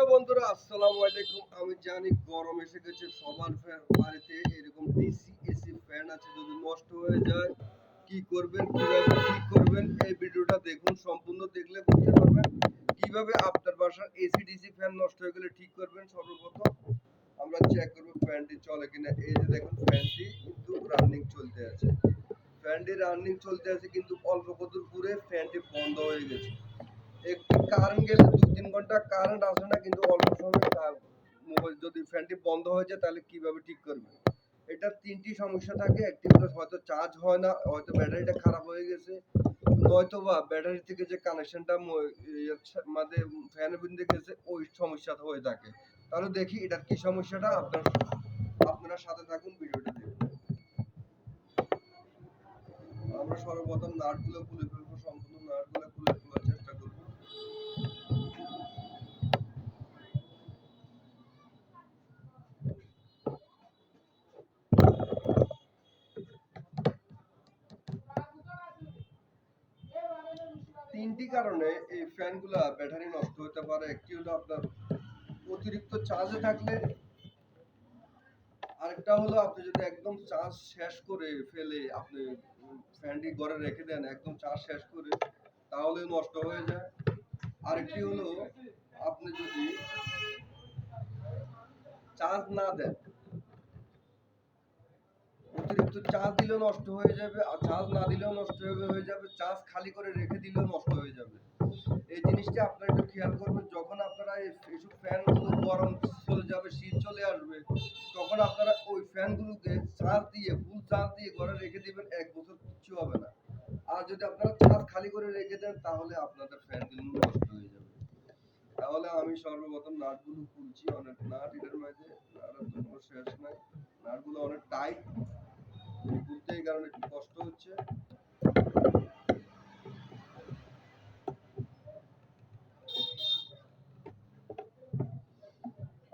Hello বন্ধুরা, আসসালামু আলাইকুম। আমি জানি গরম এসে গেছে, সবার বাড়িতে এরকম ডিসি এসি ফ্যান আছে, যদি নষ্ট হয়ে যায়, কি করবেন, কীভাবে ঠিক করবেন, এই ভিডিওটা দেখুন, সম্পূর্ণ দেখলে বুঝতে পারবেন। কীভাবে আপনার বাসার এসি, ডিসি ফ্যান নষ্ট হয়ে গেলে ঠিক করবেন, সর্বপ্রথম আমরা চেক করব ফ্যানটি চলে কিনা। এই যে দেখুন, ফ্যানটি কিন্তু রানিং চলতে আছে। ফ্যানটি রানিং চলতে আছে, কিন্তু অল্প কদূর পুরে ফ্যানটি বন্ধ হয়ে গেছে। একটু কারেন্ট গেলে দু তিন ঘণ্টা কারেন্ট আসে না, কিন্তু অল্প সময় মোবাইল যদি ফ্যানটি বন্ধ হয়ে যায়, তাহলে কীভাবে ঠিক করবে? এটা তিনটি সমস্যা থাকে, একটি হলো হয়তো চার্জ হয় না, হয়তো ব্যাটারিটা খারাপ হয়ে গেছে, নয়তো বা ব্যাটারি থেকে যে কানেকশনটা আমাদের ফ্যানের বিন্দু গেছে, ওই সমস্যাটা হয়ে থাকে। তাহলে দেখি এটার কি সমস্যাটা, আপনার, আপনারা সাথে থাকুন, ভিডিওটা দেখুন। আমরা সর্বপ্রথম নাটগুলো খুলে ফেলব, সম্পূর্ণ নাটগুলো তিনটি কারণে এই ফ্যানগুলা ব্যাটারি নষ্ট হতে পারে? একটি হলো আপনার? অতিরিক্ত চার্জে থাকলে? আরেকটা হলো আপনি যদি একদম চার্জ শেষ করে ফেলে আপনি ফ্যানটি ঘরে রেখে দেন, একদম চার্জ শেষ করে, তাহলে নষ্ট হয়ে যায়। আরেকটি হলো আপনি যদি চার্জ না দেন অতিরিক্ত চার্জ দিলেও নষ্ট হয়ে যাবে আর চার্জ না দিলেও নষ্ট হয়ে হয়ে যাবে, চার্জ খালি করে রেখে দিলেও নষ্ট হয়ে যাবে। এই জিনিসটা আপনারা একটু খেয়াল করবেন, যখন আপনারা এই এইসব ফ্যানগুলো গরম চলে যাবে, শীত চলে আসবে, তখন আপনারা ওই ফ্যানগুলোকে চার্জ দিয়ে ফুল চার্জ দিয়ে ঘরে রেখে দিবেন, এক বছর কিচ্ছু হবে না। আর যদি আপনারা চার্জ খালি করে রেখে দেন, তাহলে আপনাদের ফ্যানগুলো নষ্ট হয়ে যাবে। তাহলে আমি সর্বপ্রথম নাটগুলো খুলছি, অনেক নাট এটার মাঝে নাটের শেষ নাই, নাটগুলো অনেক টাইট খুলতে এই একটু কষ্ট হচ্ছে।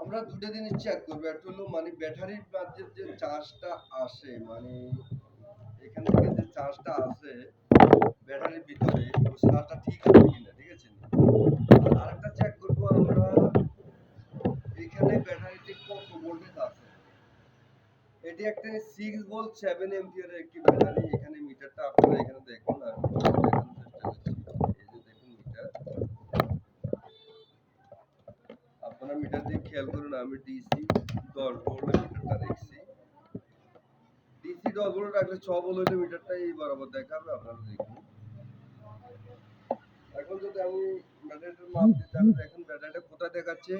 আমরা দুটো জিনিস চেক করব। একটা হলো মানে ব্যাটারির মাঝে যে চার্জটা আসে মানে এখান থেকে যে চার্জটা আসে ব্যাটারির ভিতরে চার্জটা ঠিক আছে আর আরেকটা চেক করব আমরা এখানে ব্যাটারিতে কত ভোল্টেজ আছে এটি একটা সিক্স ভোল্ট সেভেন এম্পিয়ারের একটি ব্যাটারি এখানে মিটারটা আপনারা এখানে দেখুন আর আপনারা মিটার দিয়ে খেয়াল করুন, আমি ডিসি দশ ভোল্টের মিটারটা দেখছি। ডিসি দশ ভোল্ট রাখলে ছ ভোল্টের মিটারটা এই বরাবর দেখাবে, আপনারা দেখুন। এখন যদি আমি ব্যাটারিটার মাপ দিতে দেখুন ব্যাটারিটা কোথায় দেখাচ্ছে?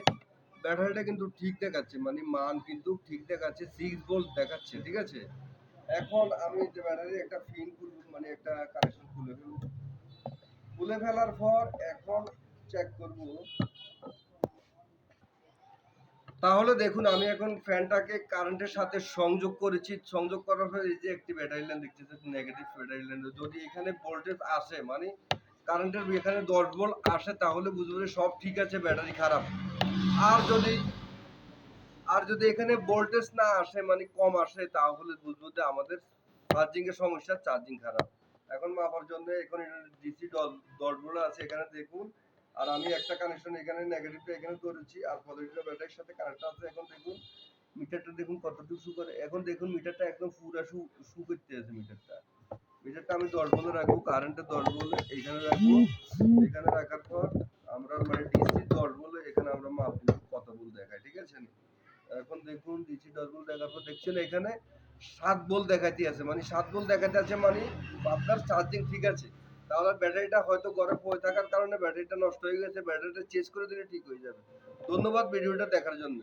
ব্যাটারিটা কিন্তু ঠিক দেখাচ্ছে মানে মান কিন্তু ঠিক দেখাচ্ছে সিক্স ভোল্ট দেখাচ্ছে, ঠিক আছে? এখন আমি যে ব্যাটারি একটা ফিন খুলব মানে একটা কানেকশন খুলে ফেলব। খুলে ফেলার পর এখন চেক করব। তাহলে দেখুন, আমি এখন ফ্যানটাকে কারেন্টের সাথে সংযোগ করেছি। সংযোগ করার পর এই যে একটি ব্যাটারি লাইন দেখতেছি নেগেটিভ ব্যাটারি লাইন যদি এখানে ভোল্টেজ আসে মানে কারেন্টের এখানে দশ ভোল্ট আসে তাহলে বুঝব যে সব ঠিক আছে, ব্যাটারি খারাপ। আর যদি আর যদি এখানে ভোল্টেজ না আসে মানে কম আসে, তাহলে বুঝব যে আমাদের চার্জিং এর সমস্যা চার্জিং খারাপ। এখন মাপার জন্য এখন ডিসি দশ ভোল্ট আছে, এখানে দেখুন। আর আমি একটা কানেকশন এখানে নেগেটিভটা এখানে করেছি, আর পজিটিভটা ব্যাটারির সাথে কানেক্ট আছে, এখন দেখুন। মিটারটা দেখুন কতটুকু শু করে এখন দেখুন মিটারটা একদম পুরা শু শু করতে আছে মিটারটা মিটারটা আমি দশ বলে রাখব কারেন্টে দশ বলে এখানে রাখব এখানে রাখার পর আমরা মানে ডিসি দশ বলে এখানে আমরা মাপ দিব কত বল দেখাই ঠিক আছে? এখন দেখুন ডিসি দশ বল দেখার পর দেখছেন এখানে সাত বল দেখাতে আছে মানে সাত বল দেখাতে আছে মানে আপনার চার্জিং ঠিক আছে তাহলে ব্যাটারিটা হয়তো গরম হয়ে থাকার কারণে ব্যাটারিটা নষ্ট হয়ে গেছে ব্যাটারিটা চেঞ্জ করে দিলে ঠিক হয়ে যাবে। ধন্যবাদ ভিডিওটা দেখার জন্য।